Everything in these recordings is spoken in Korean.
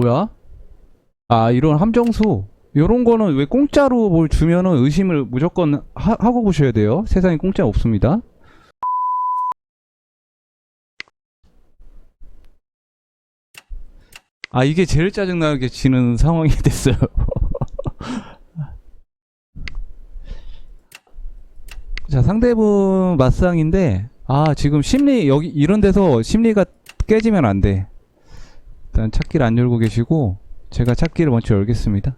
뭐야? 아, 이런 함정수. 요런 거는 왜 공짜로 뭘 주면은 의심을 무조건 하, 하고 보셔야 돼요. 세상에 공짜 없습니다. 아, 이게 제일 짜증나게 지는 상황이 됐어요. 자, 상대분 맞상인데, 아, 지금 심리, 여기, 이런 데서 심리가 깨지면 안 돼. 일단 찾기를 안 열고 계시고, 제가 찾기를 먼저 열겠습니다.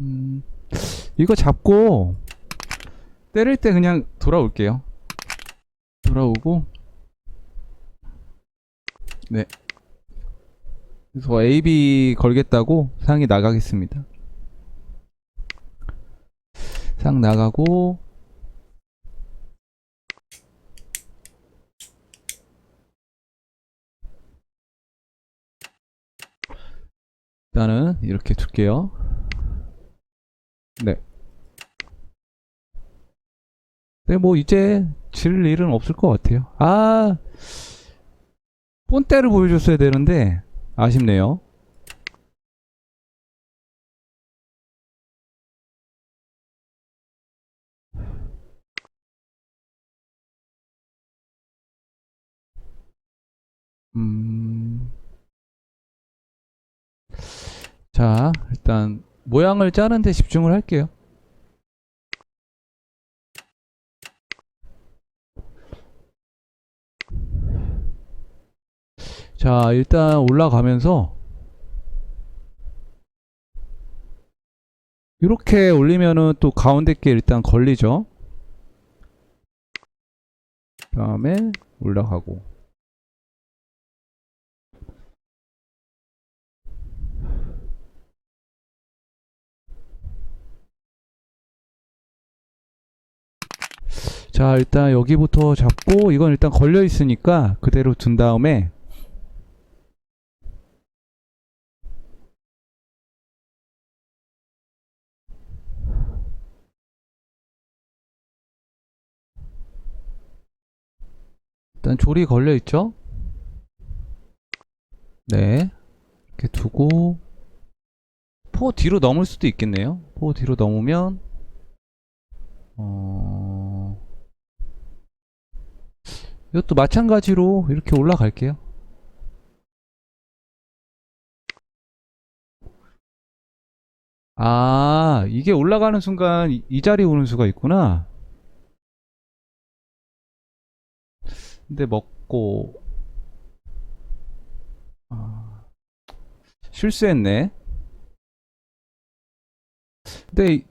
음, 이거 잡고, 때릴 때 그냥 돌아올게요. 돌아오고, 네. 그래서 AB 걸겠다고 상이 나가겠습니다. 상 나가고 일단은 이렇게 둘게요. 네. 네, 뭐 이제 질 일은 없을 것 같아요. 아, 본때를 보여줬어야 되는데 아쉽네요. 음. 자, 일단 모양을 짜는데 집중을 할게요. 자, 일단 올라가면서 이렇게 올리면은 또 가운데 게 일단 걸리죠. 다음에 올라가고 자, 일단 여기부터 잡고 이건 일단 걸려 있으니까 그대로 둔 다음에 일단 조리 걸려 있죠? 네. 이렇게 두고 포 뒤로 넘을 수도 있겠네요. 포 뒤로 넘으면 어 이것도 마찬가지로 이렇게 올라갈게요. 아, 이게 올라가는 순간 이, 이 자리에 오는 수가 있구나. 근데 먹고 아, 실수했네. 근데 이-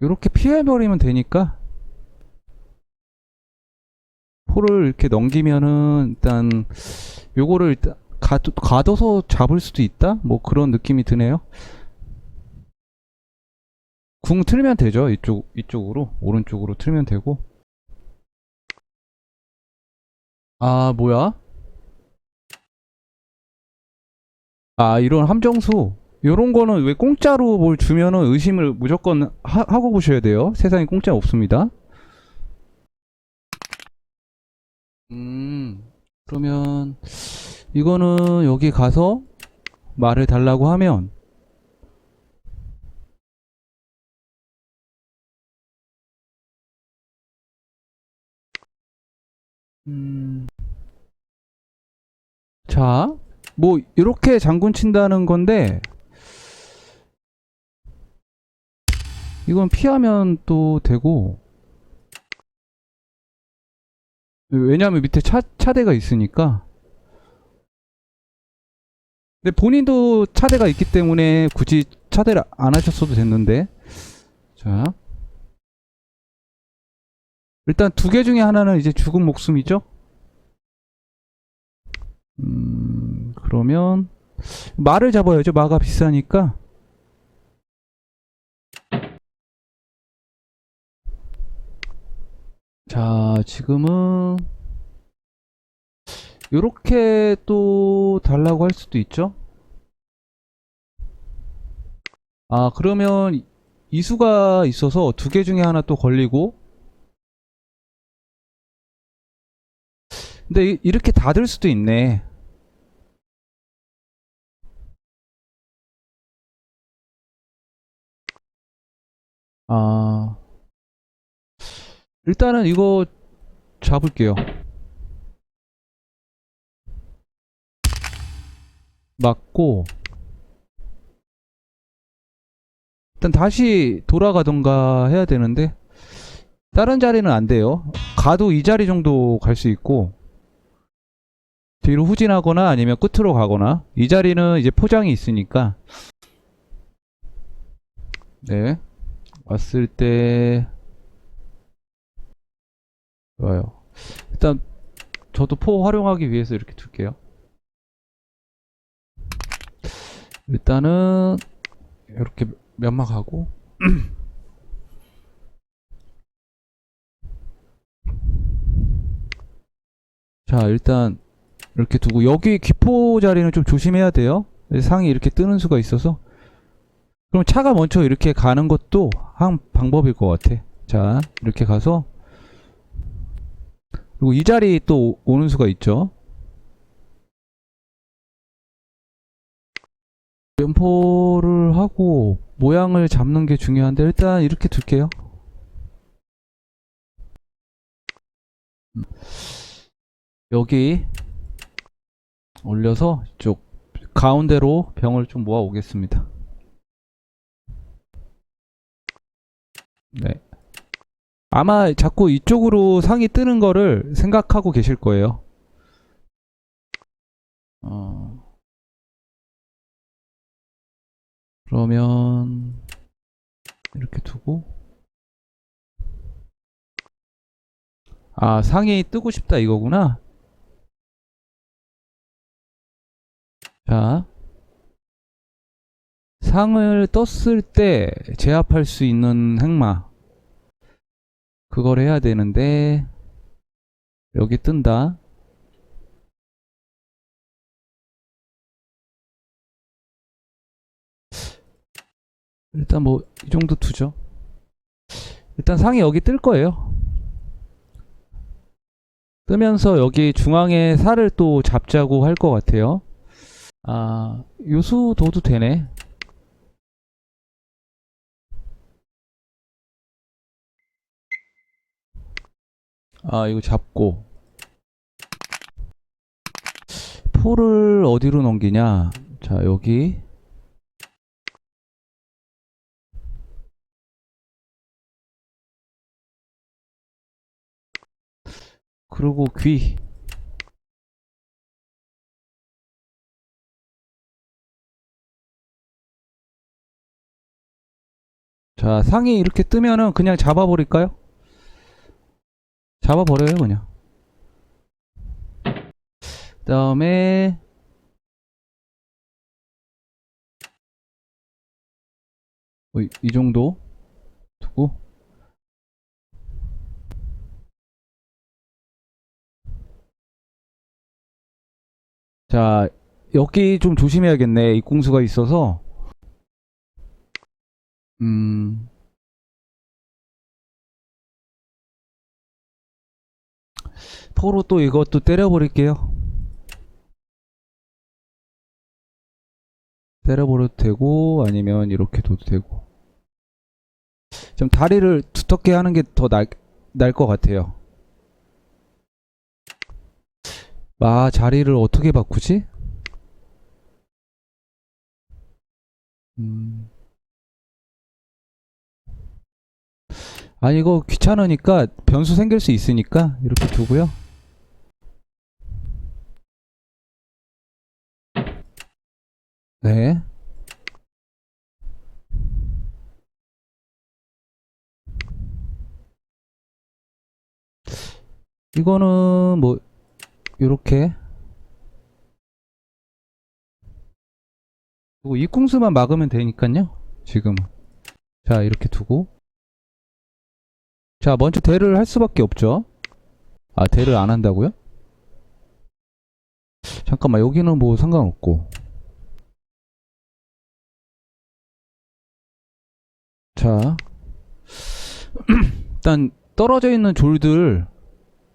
이렇게 피해버리면 되니까 포를 이렇게 넘기면은 일단 요거를 일단 가도, 가둬 서 잡을 수도 있다? 뭐 그런 느낌이 드네요. 궁 틀면 되죠. 이쪽 이쪽으로 오른쪽으로 틀면 되고. 아, 뭐야? 아, 이런 함정수. 요런 거는 왜 공짜로 뭘 주면은 의심을 무조건 하, 하고 보셔야 돼요. 세상에 공짜 없습니다. 음, 그러면 이거는 여기 가서 말을 달라고 하면 음, 자, 뭐 이렇게 장군 친다는 건데 이건 피하면 또 되고 왜냐하면 밑에 차, 차대가 있으니까. 근데 본인도 차대가 있기 때문에 굳이 차대를 안 하셨어도 됐는데. 자. 일단 두 개 중에 하나는 이제 죽은 목숨이죠? 음 그러면 말을 잡아야죠. 마가 비싸니까 자 지금은 요렇게 또 달라고 할 수도 있죠? 아 그러면 이수가 있어서 두 개 중에 하나 또 걸리고. 근데 이- 이렇게 닫을 수도 있네. 아, 일단은 이거 잡을게요. 맞고, 일단 다시 돌아가던가 해야 되는데, 다른 자리는 안 돼요. 가도 이 자리 정도 갈 수 있고, 뒤로 후진하거나 아니면 끝으로 가거나, 이 자리는 이제 포장이 있으니까, 네. 왔을 때, 좋아요. 일단, 저도 포 활용하기 위해서 이렇게 둘게요. 일단은, 이렇게 면막하고, 자, 일단, 이렇게 두고, 여기 기포 자리는 좀 조심해야 돼요. 상이 이렇게 뜨는 수가 있어서. 그럼 차가 먼저 이렇게 가는 것도 한 방법일 것 같아. 자, 이렇게 가서, 그리고 이 자리 또 오- 오는 수가 있죠. 연포를 하고 모양을 잡는 게 중요한데 일단 이렇게 둘게요. 음. 여기 올려서 이쪽 가운데로 병을 좀 모아 오겠습니다. 네. 아마 자꾸 이쪽으로 상이 뜨는 거를 생각하고 계실 거예요. 어. 그러면 이렇게 두고 아 상이 뜨고 싶다 이거구나. 자 상을 떴을 때 제압할 수 있는 행마 그걸 해야 되는데 여기 뜬다. 일단 뭐 이 정도 두죠. 일단 상이 여기 뜰 거예요. 뜨면서 여기 중앙에 살을 또 잡자고 할 것 같아요. 아 요수 둬도 되네 아 이거 잡고. 포를 어디로 넘기냐? 자 여기. 그리고 귀. 자, 상이 이렇게 뜨면은 그냥 잡아버릴까요? 잡아버려요, 그냥. 그 다음에, 어, 이, 이 정도 두고, 자, 여기 좀 조심해야겠네. 입궁수가 있어서. 음, 포로 또 이것도 때려버릴게요. 때려버려도 되고, 아니면 이렇게 둬도 되고. 좀 다리를 두텁게 하는 게 더 날, 날것 같아요. 아, 자리를 어떻게 바꾸지? 음. 아니 이거 귀찮으니까 변수 생길 수 있으니까 이렇게 두고요. 네. 이거는 뭐 요렇게 그리고 입궁수만 막으면 되니까요. 지금은. 자, 이렇게 두고 자, 먼저 대를 할 수밖에 없죠. 아, 대를 안 한다고요? 잠깐만, 여기는 뭐 상관없고. 자, 일단 떨어져 있는 졸들,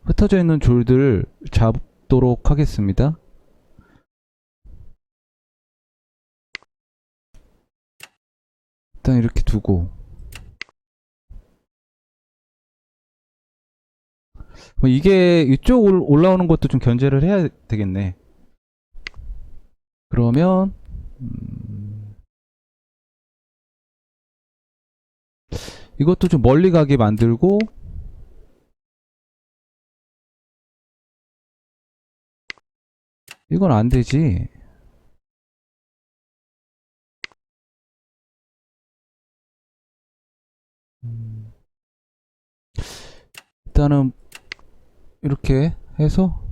흩어져 있는 졸들 잡, 있도록 하겠습니다. 일단 이렇게 두고 뭐 이게 이쪽 올- 올라오는 것도 좀 견제를 해야 되겠네. 그러면 음, 이것도 좀 멀리 가게 만들고 이건 안 되지. 음, 일단은 이렇게 해서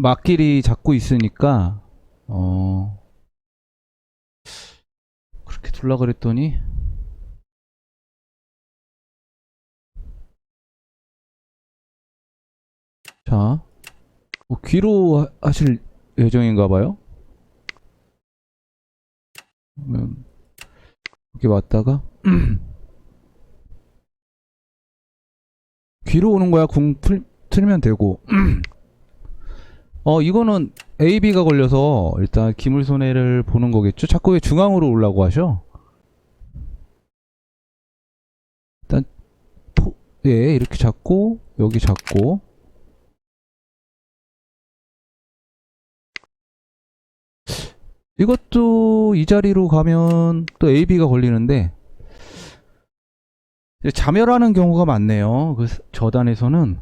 막길이 잡고 있으니까 어 그렇게 둘라 그랬더니 자 뭐 귀로 하- 하실 예정인가 봐요. 그러면 이렇게 왔다가 귀로 오는 거야. 궁 풀, 틀면 되고. 어, 이거는 AB가 걸려서 일단 기물 손해를 보는 거겠죠. 자꾸 왜 중앙으로 오려고 하셔? 일단 포, 예, 이렇게 잡고 여기 잡고 이것도 이 자리로 가면 또 AB가 걸리는데 자멸하는 경우가 많네요. 그 저단에서는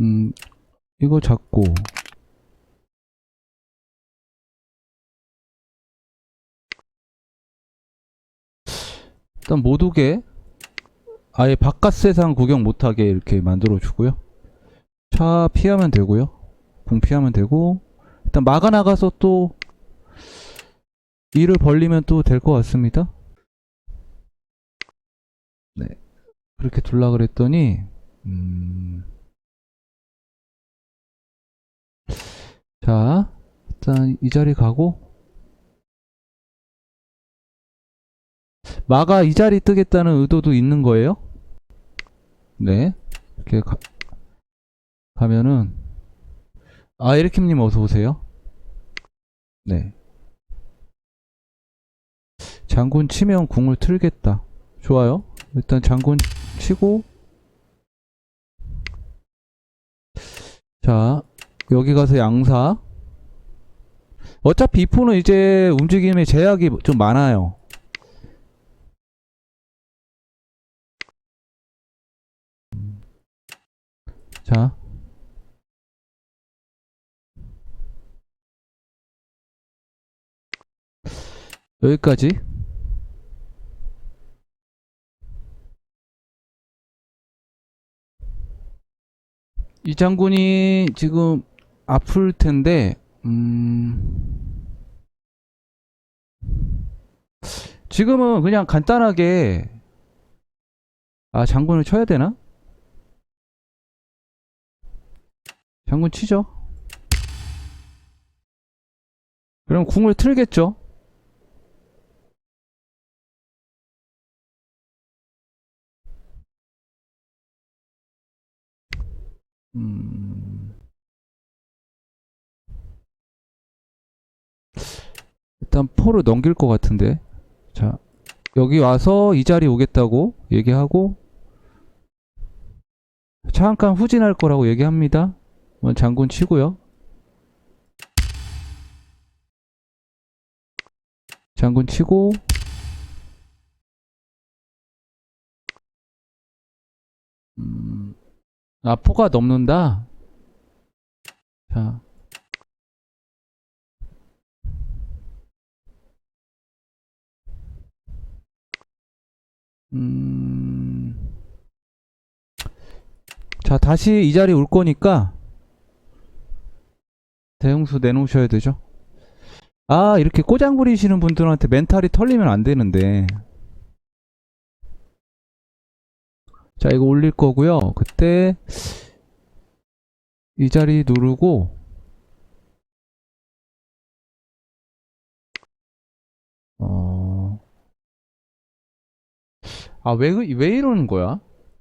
음 이거 잡고 일단 못 오게 아예 바깥 세상 구경 못하게 이렇게 만들어 주고요. 차 피하면 되고요. 궁 피하면 되고 일단 막아 나가서 또 일을 벌리면 또 될 것 같습니다. 네. 그렇게 둘라 그랬더니 음. 자, 일단 이 자리 가고 마가 이 자리 뜨겠다는 의도도 있는 거예요? 네. 이렇게 가, 가면은 아, 에리킴님 어서 오세요. 네. 장군 치면 궁을 틀겠다. 좋아요. 일단 장군 치고 자, 여기 가서 양사 어차피 이포는 이제 움직임에 제약이 좀 많아요. 자. 여기까지. 이 장군이 지금 아플 텐데, 음, 지금은 그냥 간단하게, 아, 장군을 쳐야 되나? 장군 치죠. 그럼 궁을 틀겠죠. 음. 일단 포를 넘길 것 같은데. 자, 여기 와서 이 자리 오겠다고 얘기하고 잠깐 후진할 거라고 얘기합니다. 뭐 장군 치고요. 장군 치고 음, 아 포가 넘는다. 자. 자, 다시 이 자리 올 거니까 대형수 내놓으셔야 되죠. 아, 이렇게 꼬장 부리시는 분들한테 멘탈이 털리면 안 되는데. 자, 이거 올릴 거고요. 그때 이 자리 누르고 어 아, 왜, 그- 왜 이러는 거야?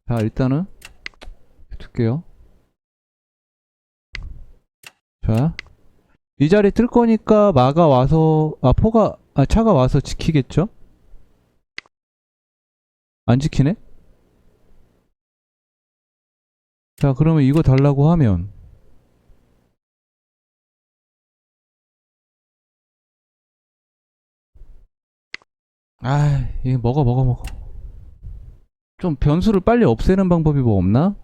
자, 일단은, 둘게요. 자, 이 자리 뜰 거니까 마가 와서, 아, 포가, 아, 차가 와서 지키겠죠? 안 지키네? 자, 그러면 이거 달라고 하면, 아, 이거 먹어, 먹어, 먹어. 좀 변수를 빨리 없애는 방법이 뭐 없나?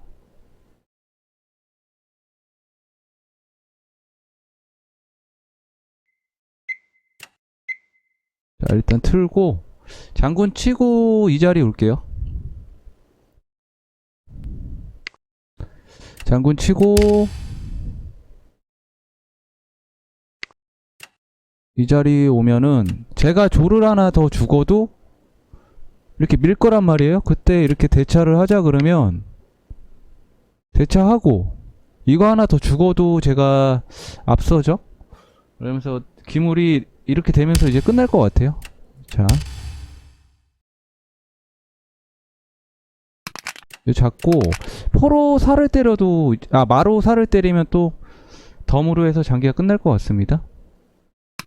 자, 일단 틀고, 장군 치고 이 자리 올게요. 장군 치고, 이 자리 오면은, 제가 조를 하나 더 죽어도, 이렇게 밀 거란 말이에요. 그때 이렇게 대차를 하자 그러면, 대차하고, 이거 하나 더 죽어도 제가 앞서죠? 그러면서 기물이 이렇게 되면서 이제 끝날 것 같아요. 자. 잡고, 포로 살을 때려도, 아, 마로 살을 때리면 또, 덤으로 해서 장기가 끝날 것 같습니다.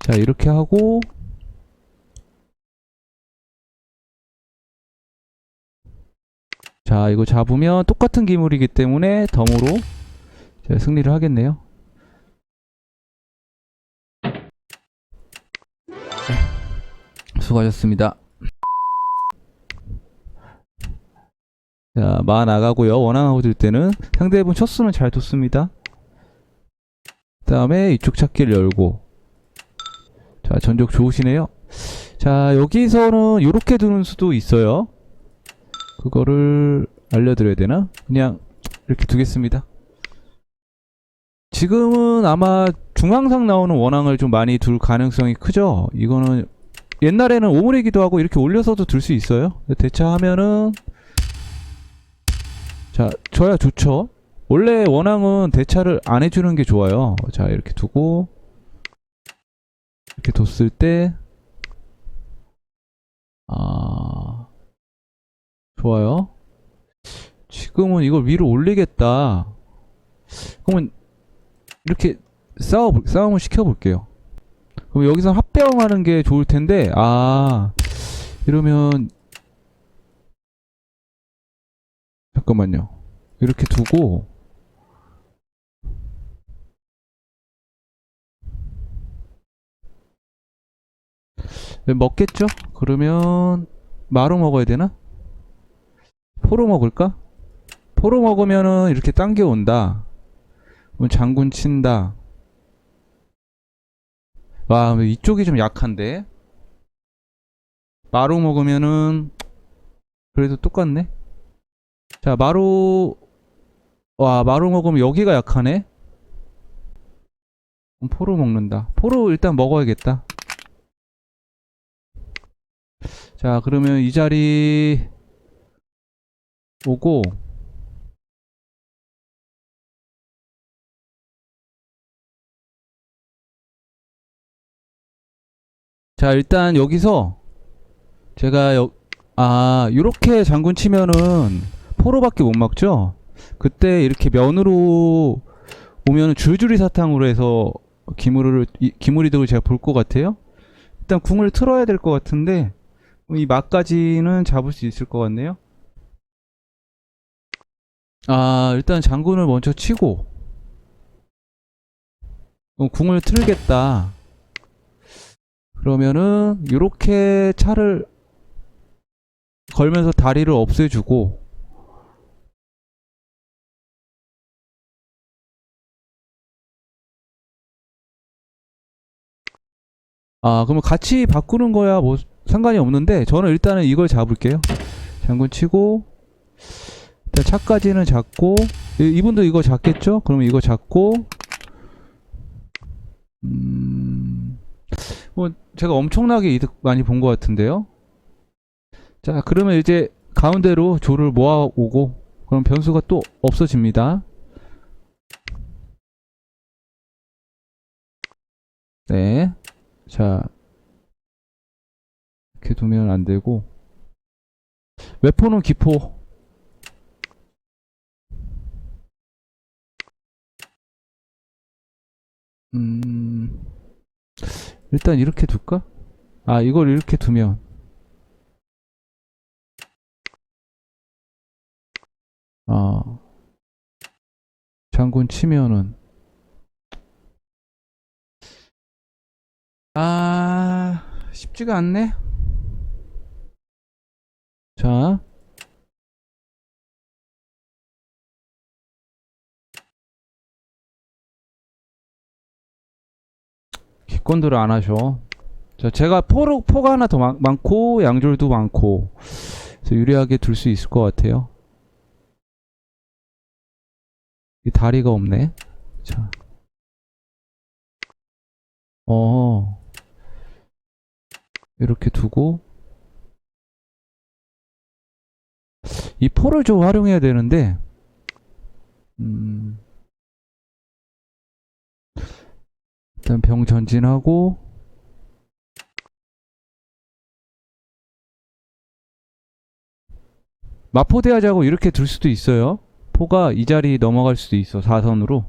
자, 이렇게 하고, 자, 이거 잡으면 똑같은 기물이기 때문에 덤으로 승리를 하겠네요. 수고하셨습니다. 자, 마 나가고요. 원앙하고 들 때는 상대분 첫 수는 잘 뒀습니다. 그 다음에 이쪽 찾기를 열고 자, 전적 좋으시네요. 자, 여기서는 이렇게 두는 수도 있어요. 그거를 알려드려야 되나? 그냥 이렇게 두겠습니다. 지금은 아마 중앙상 나오는 원앙을 좀 많이 둘 가능성이 크죠? 이거는 옛날에는 오므리 기도 하고 이렇게 올려서도 둘수 있어요. 대차하면은 자, 저야 좋죠. 원래 원앙은 대차를 안 해주는 게 좋아요. 자, 이렇게 두고 이렇게 뒀을 때 아, 좋아요. 지금은 이걸 위로 올리겠다. 그러면 이렇게 싸워 싸움을 시켜 볼게요. 그럼 여기서 합병하는 게 좋을 텐데 아 이러면 잠깐만요. 이렇게 두고 네, 먹겠죠? 그러면 마로 먹어야 되나? 포로 먹을까? 포로 먹으면은 이렇게 당겨 온다. 그럼 장군 친다. 와, 이쪽이 좀 약한데? 마로 먹으면은, 그래도 똑같네? 자, 마로, 와, 마로 먹으면 여기가 약하네? 포로 먹는다. 포로 일단 먹어야겠다. 자, 그러면 이 자리 오고, 자, 일단 여기서 제가 여, 아, 요렇게 장군 치면은 포로밖에 못 막죠? 그때 이렇게 면으로 오면은 줄줄이 사탕으로 해서 기물을, 이- 기물이득을 제가 볼 것 같아요? 일단 궁을 틀어야 될 것 같은데, 이 막까지는 잡을 수 있을 것 같네요? 아, 일단 장군을 먼저 치고, 어, 궁을 틀겠다. 그러면은 요렇게 차를 걸면서 다리를 없애주고 아 그러면 같이 바꾸는 거야 뭐 상관이 없는데 저는 일단은 이걸 잡을게요. 장군 치고 일단 차까지는 잡고 이- 이분도 이거 잡겠죠? 그러면 이거 잡고 음... 뭐 제가 엄청나게 이득 많이 본 것 같은데요. 자, 그러면 이제 가운데로 조를 모아오고 그럼 변수가 또 없어집니다. 네. 자, 이렇게 두면 안 되고 외포는 기포. 음, 일단 이렇게 둘까? 아, 이걸 이렇게 두면. 아, 장군 치면은. 아, 쉽지가 않네. 자. 기권들을 안 하셔. 자, 제가 포로, 포가 하나 더 많, 많고, 양졸도 많고, 그래서 유리하게 둘 수 있을 것 같아요. 이 다리가 없네. 자. 어. 이렇게 두고, 이 포를 좀 활용해야 되는데, 음, 일단 병 전진하고, 마포 대하자고 이렇게 둘 수도 있어요. 포가 이 자리 넘어갈 수도 있어, 4선으로.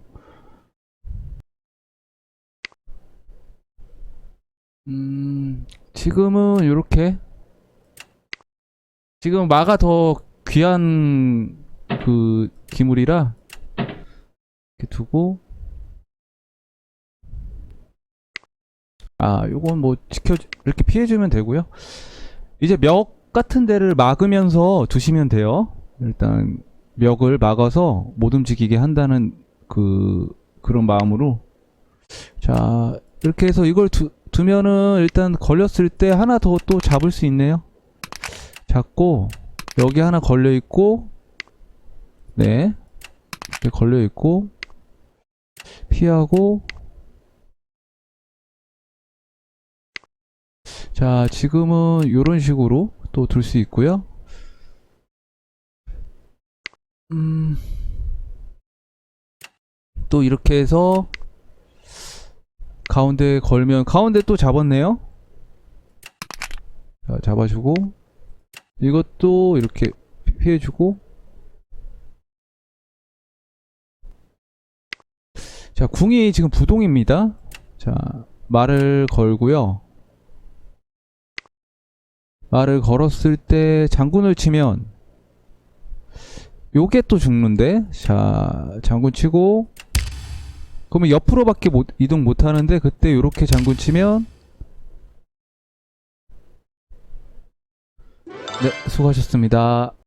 음, 지금은 이렇게. 지금 마가 더 귀한 그 기물이라 이렇게 두고 아 요건 뭐 지켜 이렇게 피해주면 되고요. 이제 멱 같은 데를 막으면서 두시면 돼요. 일단 멱을 막아서 못 움직이게 한다는 그 그런 마음으로. 자 이렇게 해서 이걸 두, 두면은 일단 걸렸을 때 하나 더 또 잡을 수 있네요. 잡고 여기 하나 걸려 있고 네. 이렇게 걸려 있고 피하고 자 지금은 이런 식으로 또 둘 수 있고요. 음, 또 이렇게 해서 가운데 걸면 가운데 또 잡았네요? 자 잡아주고 이것도 이렇게 피- 피해주고. 자 궁이 지금 부동입니다. 자 말을 걸고요 말을 걸었을 때 장군을 치면 요게 또 죽는데? 자 장군 치고 그러면 옆으로밖에 못, 이동 못 하는데 그때 요렇게 장군 치면 네 수고하셨습니다